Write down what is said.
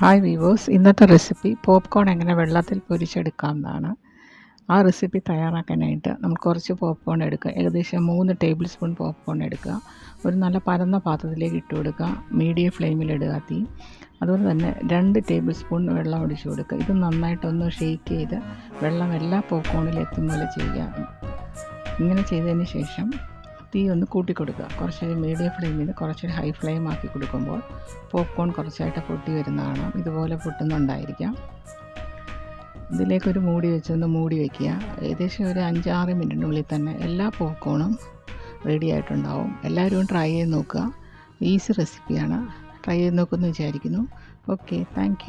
Hi viewers ഇന്നത്തെ recipe popcorn എങ്ങനെ വെള്ളത്തിൽ പൊരിച്ചെടുക്കാമെന്നാണ്. ആ റെസിപ്പി തയ്യാറാക്കാനായിട്ട് നമ്മൾ കുറച്ച് പോപ്കോൺ എടുക്കുക ഏകദേശം മൂന്ന് ടേബിൾ സ്പൂൺ പോപ്കോൺ എടുക്കുക. ഒരു നല്ല പരന്ന പാത്രത്തിലേക്ക് ഇട്ട് കൊടുക്കുക. മീഡിയം ഫ്ലെയിമിലിടുക തീ. അതുപോലെ തന്നെ രണ്ട് ടേബിൾ സ്പൂൺ വെള്ളം ഒഴിച്ചു കൊടുക്കുക. ഇത് നന്നായിട്ടൊന്ന് ഷെയ്ക്ക് ചെയ്ത് വെള്ളം എല്ലാ പോപ്കോണിലും എത്തും പോലെ ചെയ്യുക. ഇങ്ങനെ ചെയ്തതിന് ശേഷം തീ ഒന്ന് കൂട്ടി കൊടുക്കുക കുറച്ചൊരു മീഡിയം ഫ്ലെയിമിൽ നിന്ന് ഹൈ ഫ്ലെയിം ആക്കി കൊടുക്കുമ്പോൾ പോപ്കോൺ കുറച്ചായിട്ട് പൊട്ടി വരുന്നതാണ് ഇതുപോലെ പൊട്ടുന്നുണ്ടായിരിക്കാം. ഇതിലേക്കൊരു മൂടി വെച്ചൊന്ന് മൂടി വയ്ക്കുക ഏകദേശം ഒരു അഞ്ചാറ് മിനിറ്റിനുള്ളിൽ തന്നെ എല്ലാ പോപ്കോണും റെഡി ആയിട്ടുണ്ടാവും. എല്ലാവരും ട്രൈ ചെയ്ത് നോക്കുക. ഈസി റെസിപ്പിയാണ് ട്രൈ ചെയ്ത് നോക്കുമെന്ന് വിചാരിക്കുന്നു. Okay thank